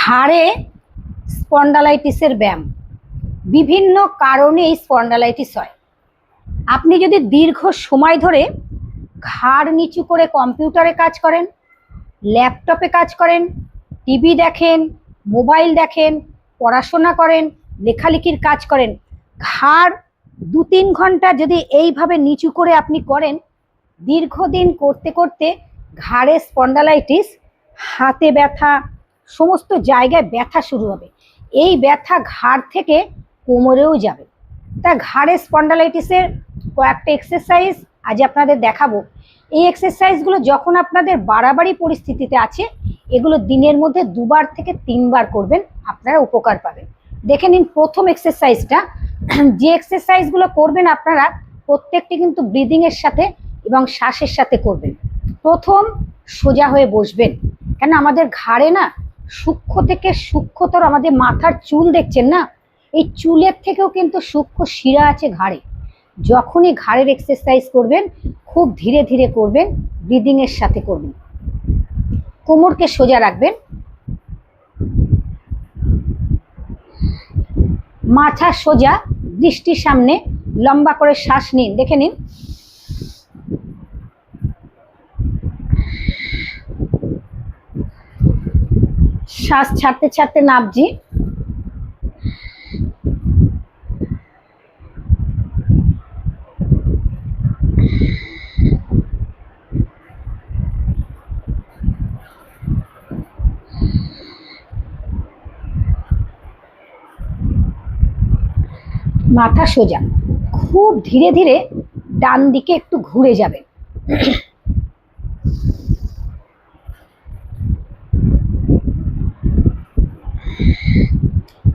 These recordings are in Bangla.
ঘাড়ে স্পন্ডালাইটিসের ব্যায়াম। বিভিন্ন কারণে এই স্পন্ডালাইটিস হয়। আপনি যদি দীর্ঘ সময় ধরে ঘাড় নিচু করে কম্পিউটারে কাজ করেন, ল্যাপটপে কাজ করেন, টিভি দেখেন, মোবাইল দেখেন, পড়াশোনা করেন, লেখালেখির কাজ করেন, ঘাড় দু তিন ঘণ্টা যদি এইভাবে নিচু করে আপনি করেন, দীর্ঘদিন করতে করতে ঘাড়ে স্পন্ডালাইটিস, হাতে ব্যথা সমস্ত জায়গায় ব্যথা শুরু হবে। এই ব্যথা ঘাড় থেকে কোমরেও যাবে। তা ঘাড়ে স্পন্ডালাইটিসের কয়েকটা এক্সারসাইজ আজ আপনাদের দেখাবো। এই এক্সারসাইজগুলো যখন আপনাদের বাড়াবাড়ি পরিস্থিতিতে আছে, এগুলো দিনের মধ্যে দুবার থেকে তিনবার করবেন, আপনারা উপকার পাবেন। দেখে নিন প্রথম এক্সারসাইজটা যে এক্সারসাইজগুলো করবেন আপনারা, প্রত্যেকটি কিন্তু ব্রিদিংয়ের সাথে এবং শ্বাসের সাথে করবেন। প্রথম সোজা হয়ে বসবেন। কেন? আমাদের ঘাড়ে না সূক্ষ্ম থেকে সূক্ষ্মতর আমাদের মাথার চুল দেখছেন না? এই চুলের থেকেও কিন্তু সূক্ষ্ম শিরা আছে ঘাড়ে। যখনই ঘাড়ের এক্সারসাইজ করবেন, খুব ধীরে ধীরে করবেন ব্রিদিংয়ের সাথে করবেন। কোমরকে সোজা রাখবেন। মাথা সোজা, দৃষ্টির সামনে লম্বা করে শ্বাস নিন, দেখে নিন। শ্বাস ছাড়তে ছাড়তে নাবজি মাথা সোজা। খুব ধীরে ধীরে ডান দিকে একটু ঘুরে যাবেন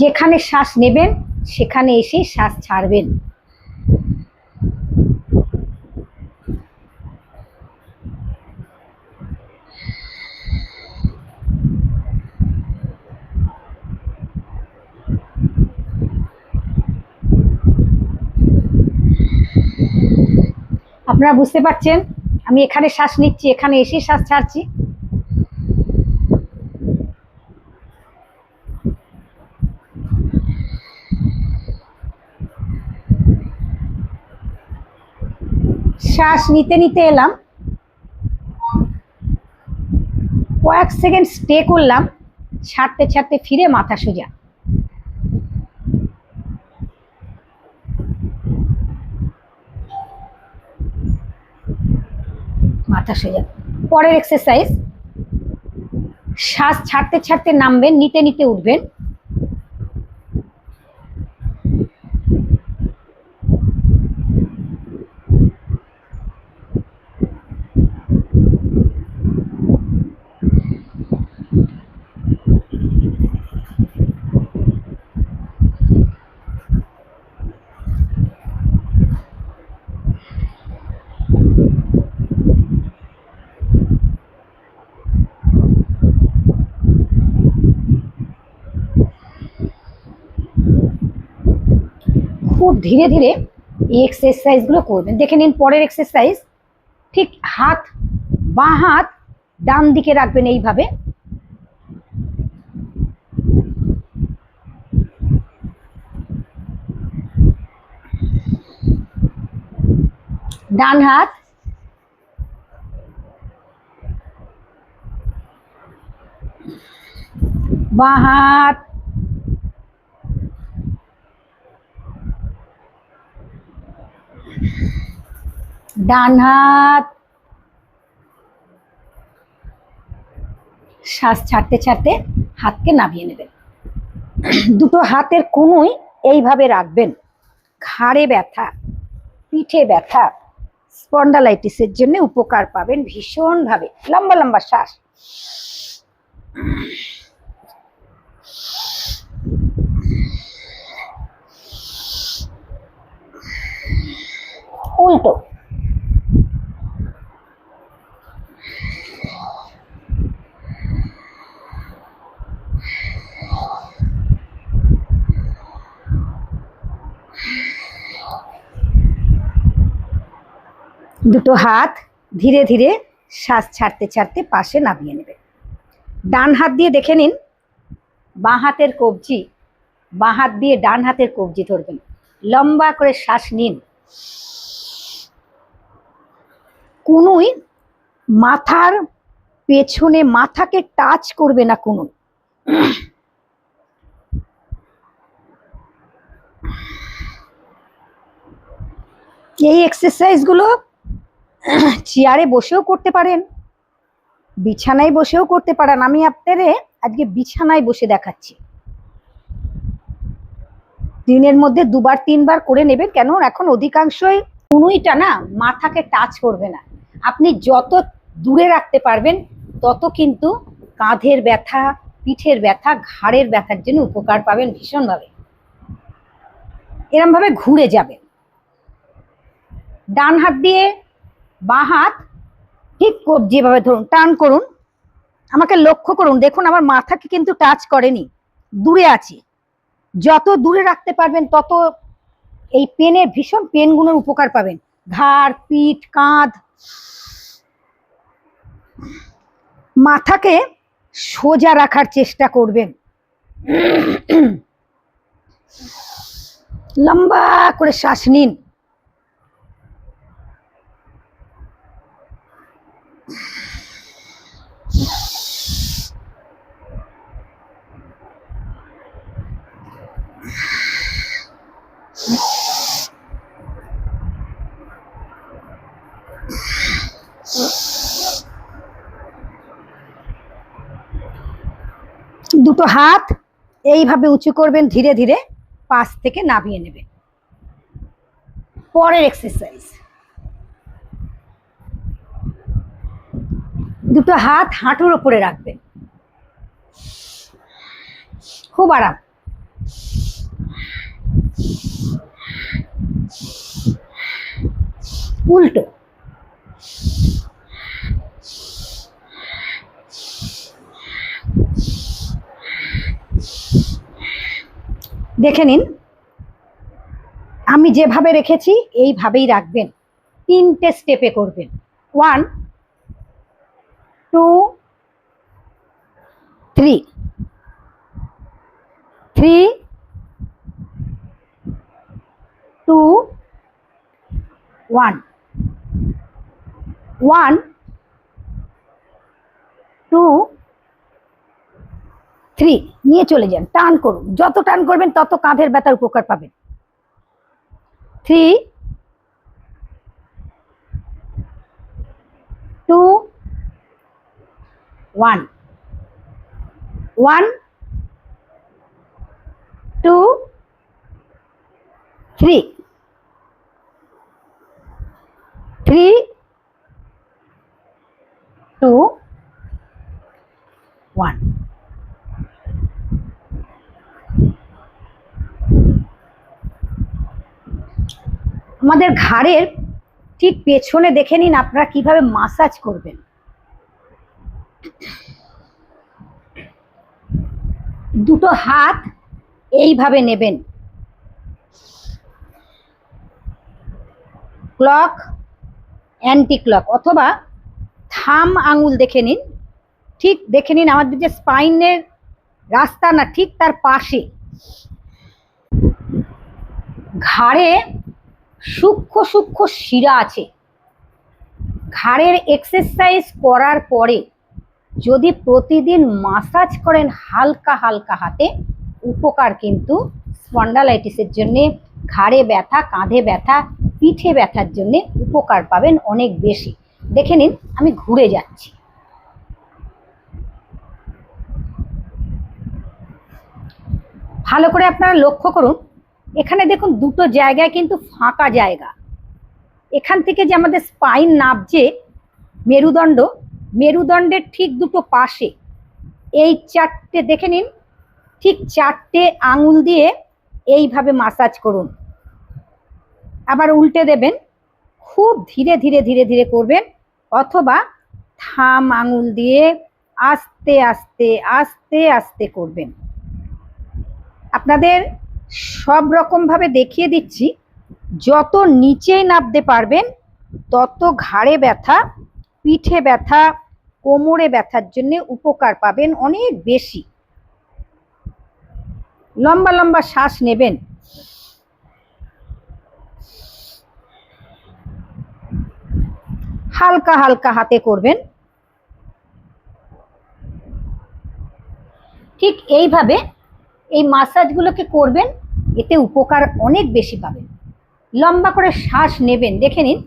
যেখানে শ্বাস নেবেন, সেখানে এসে শ্বাস ছাড়বেন। আপনারা বুঝতে পারছেন? আমি এখানে শ্বাস নিচ্ছি, এখানে এসে শ্বাস ছাড়ছি। শ্বাস নিতে নিতে এলাম। কয়েক সেকেন্ড স্টে করলাম, ছাড়তে ছাড়তে ফিরে মাথা সোজা। মাথা সোজা। পরের এক্সারসাইজ শ্বাস ছাড়তে ছাড়তে নামবেন, নিতে নিতে উঠবেন খুব ধীরে ধীরে এই এক্সারসাইজগুলো করবেন। দেখে নিন, পরের এক্সারসাইজ ঠিক হাত, বাঁ হাত ডান দিকে রাখবেন এইভাবে। ডান হাত, বাঁ হাত ডান হাত। শ্বাস ছাড়তে ছাড়তে হাতকে নামিয়ে নেবেন। দুটো হাতের কোনোই এইভাবে রাখবেন। ঘাড়ে ব্যথা, পিঠে ব্যথা, স্পন্ডালাইটিসের জন্য উপকার পাবেন ভীষণভাবে। লম্বা লম্বা শ্বাস। উল্টো। দুটো হাত ধীরে ধীরে শ্বাস ছাড়তে ছাড়তে পাশে নামিয়ে নেবে। ডান হাত দিয়ে দেখে নিন, বাঁ হাতের কবজি, বাঁ হাত দিয়ে ডান হাতের কবজি ধরবেন। লম্বা করে শ্বাস নিন। কুনুই মাথার পেছনে মাথাকে টাচ করবে না কুনুই। এই এক্সারসাইজগুলো চেয়ারে বসেও করতে পারেন, বিছানায় বসেও করতে পারেন। আমি আপনাদের আজকে বিছানায় বসে দেখাচ্ছি। দিনের মধ্যে দুবার তিনবার করে নেবেন কেন এখন অধিকাংশই কুনুইটা না মাথাকে টাচ করবে না। আপনি যত দূরে রাখতে পারবেন, তত কিন্তু কাঁধের ব্যথা, পিঠের ব্যথা, ঘাড়ের ব্যথার জন্য উপকার পাবেন ভীষণভাবে। এরমভাবে ঘুরে যাবেন। ডান হাত দিয়ে বাঁ হাত ঠিক যেভাবে ধরুন, টান করুন। আমাকে লক্ষ্য করুন, দেখুন আমার মাথাকে কিন্তু টাচ করেনি। দূরে আছি। যত দূরে রাখতে পারবেন, তত এই পেনের ভীষণ পেনগুলোর উপকার পাবেন। ঘাড়, পিঠ, কাঁধ মাথাকে সোজা রাখার চেষ্টা করবেন। লম্বা করে শ্বাস নিন। দুটো হাত এইভাবে উঁচু করবেন, ধীরে ধীরে পাশ থেকে নামিয়ে নেবেন। পরের এক্সারসাইজ দুটো হাত হাঁটুর উপরে রাখবেন। খুব আরাম। উল্টো। দেখে নিন। আমি যেভাবে রেখেছি, এইভাবেই রাখবেন। তিনটে স্টেপে করবেন। One, two, three. Three, two, one. One, two three নিয়ে চলে যান, টান করুন। যত টান করবেন, তত কাঁধের ব্যথার উপকার পাবেন। Three two one one two three three two one আমাদের ঘাড়ের ঠিক পেছনে দেখে নিন আপনারা কীভাবে মাসাজ করবেন। দুটো হাত এইভাবে নেবেন। ক্লক অ্যান্টি ক্লক অথবা থাম আঙুল দেখে নিন। ঠিক দেখে নিন আমাদের যে স্পাইনের রাস্তা না, ঠিক তার পাশে। ঘাড়ে সূক্ষ্ম সূক্ষ্ম শিরা আছে। ঘাড়ের এক্সারসাইজ করার পরে যদি প্রতিদিন মাসাজ করেন হালকা হালকা হাতে, উপকার কিন্তু স্পন্ডালাইটিসের জন্যে, ঘাড়ে ব্যথা, কাঁধে ব্যথা, পিঠে ব্যথার জন্যে উপকার পাবেন অনেক বেশি। দেখে নিন, আমি ঘুরে যাচ্ছি। ভালো করে আপনারা লক্ষ্য করুন এখানে দেখুন দুটো জায়গায় কিন্তু ফাঁকা জায়গা। এখান থেকে যে আমাদের স্পাইন নাবছে মেরুদণ্ড, মেরুদণ্ডের ঠিক দুটো পাশে। এই চারটে দেখে নিন, ঠিক চারটে আঙুল দিয়ে এইভাবে মাসাজ করুন। আবার উল্টে দেবেন, খুব ধীরে ধীরে ধীরে ধীরে করবেন, অথবা থাম আঙুল দিয়ে আস্তে আস্তে আস্তে আস্তে করবেন। আপনাদের সব রকমভাবে দেখিয়ে দিচ্ছি। যত নিচেই নামতে পারবেন, তত ঘাড়ে ব্যথা, পিঠে ব্যথা, কোমরে ব্যথার জন্য উপকার পাবেন অনেক বেশি। লম্বা লম্বা শ্বাস নেবেন। হালকা হালকা হাতে করবেন। ঠিক এইভাবে এই মাসাজগুলোকে করবেন? এতে উপকার অনেক বেশি পাবেন। লম্বা করে শ্বাস নেবেন। দেখে নিন।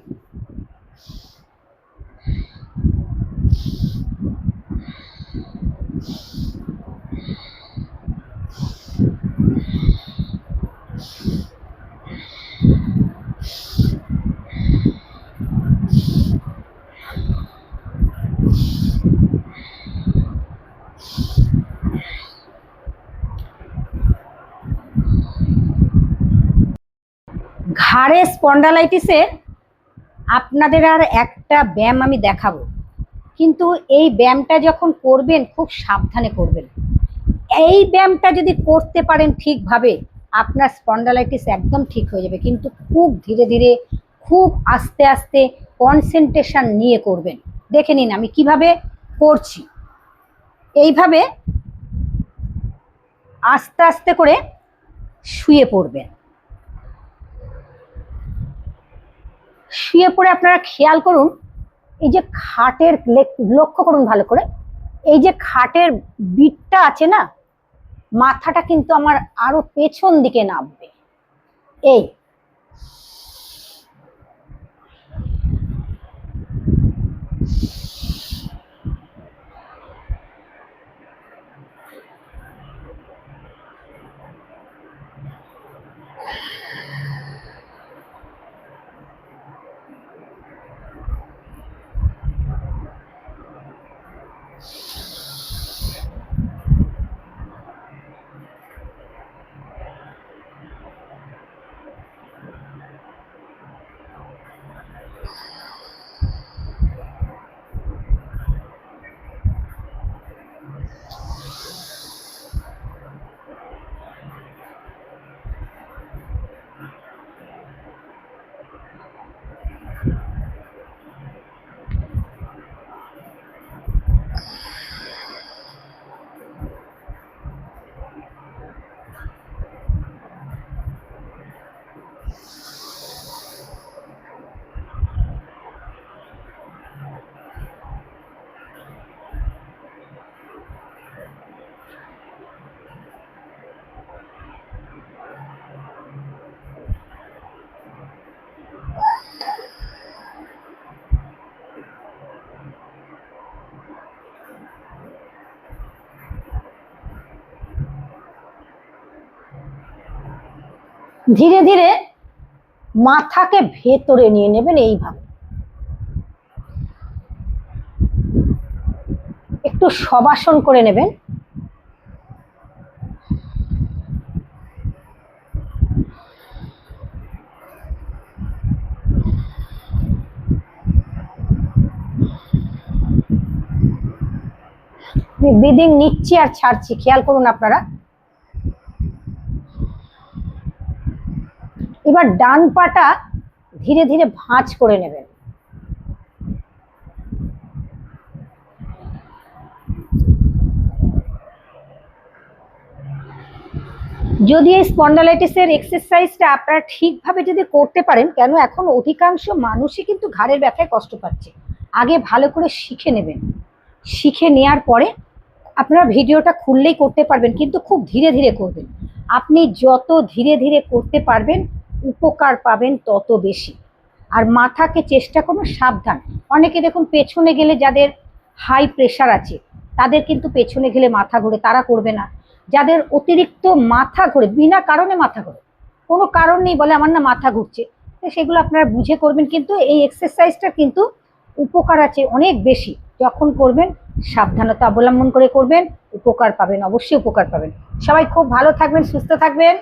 ঘাড়ে স্পন্ডালাইটিসের আপনাদের আর একটা ব্যায়াম আমি দেখাবো। কিন্তু এই ব্যায়ামটা যখন করবেন, খুব সাবধানে করবেন। এই ব্যায়ামটা যদি করতে পারেন ঠিকভাবে, আপনার স্পন্ডালাইটিস একদম ঠিক হয়ে যাবে। কিন্তু খুব ধীরে ধীরে, খুব আস্তে আস্তে কনসেন্ট্রেশন নিয়ে করবেন। দেখে নিন আমি কীভাবে করছি। এইভাবে আস্তে আস্তে করে শুয়ে পড়বেন। শুয়ে পড়ে আপনারা খেয়াল করুন, এই যে খাটের লেক- লক্ষ্য করুন ভালো করে, এই যে খাটের বিটটা আছে না, মাথাটা কিন্তু আমার আরও পেছন দিকে নামবে। এই ধীরে ধীরে মাথাকে ভেতরে নিয়ে নেবেন এইভাবে। একটু সবাসন করে নেবেন। ব্রিদিং নিচ্ছি আর ছাড়ছি, খেয়াল করুন আপনারা। এবার ডান পাটা ধীরে ধীরে ভাঁজ করে নেবেন। যদি এই স্পন্ডালাইটিসের এক্সারসাইজটা আপনারা ঠিকভাবে যদি করতে পারেন, কেন এখন অধিকাংশ মানুষই কিন্তু ঘাড়ের ব্যথায় কষ্ট পাচ্ছে। আগে ভালো করে শিখে নেবেন। শিখে নেয়ার পরে আপনারা ভিডিওটা খুললেই করতে পারবেন, কিন্তু খুব ধীরে ধীরে করবেন। আপনি যত ধীরে ধীরে করতে পারবেন উপকার পাবেন তত বেশি। আর মাথাকে চেষ্টা করুন সাবধান। অনেকে দেখুন পেছনে গেলে যাদের হাই প্রেশার আছে, তাদের কিন্তু পেছনে গেলে মাথা ঘুরে, তারা করবে না। যাদের অতিরিক্ত মাথা ঘুরে, বিনা কারণে মাথা ঘুরে, কোনো কারণ নেই বলে আমার না মাথা ঘুরছে, তো সেগুলো আপনারা বুঝে করবেন কিন্তু এই এক্সারসাইজটা কিন্তু উপকার আছে অনেক বেশি। যখন করবেন, সাবধানতা অবলম্বন করে করবেন, উপকার পাবেন, অবশ্যই উপকার পাবেন। সবাই খুব ভালো থাকবেন, সুস্থ থাকবেন।